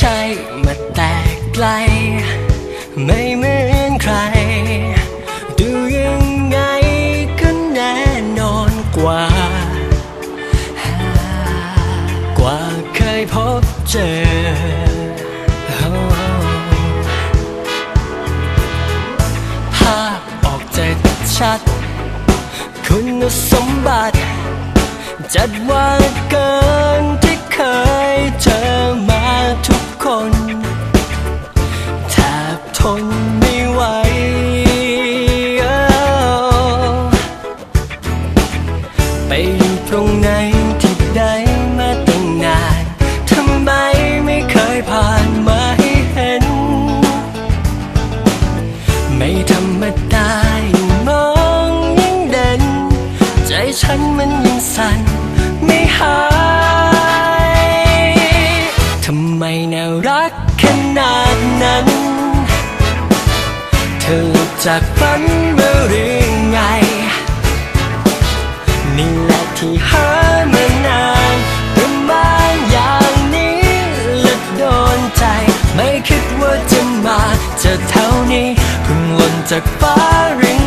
ใช่มาแตกไกล ไม่เหมือนใคร ดูยังไงก็แน่นอนกว่า กว่าเคยพบเจอชัดคุณสมบัติ จัดว่า ไปอยู่ตรงไหนที่ได้มาตั้งนานทำไมไม่เคยผ่านมาให้เห็น ไม่ธรรมดายิ่งมองยิ่งเด่น ใจฉันมันยิ่งสั่นไม่หายทำไมน่ารักขนาดนั้น เธอจากฝันเมื่อหรือ หละที่หามานานประมาณอย่างนี้และโดนใจ ไม่คิดว่าจะมาเจอเท่านี้เพิ่งหล่นจากฟ้าเรือ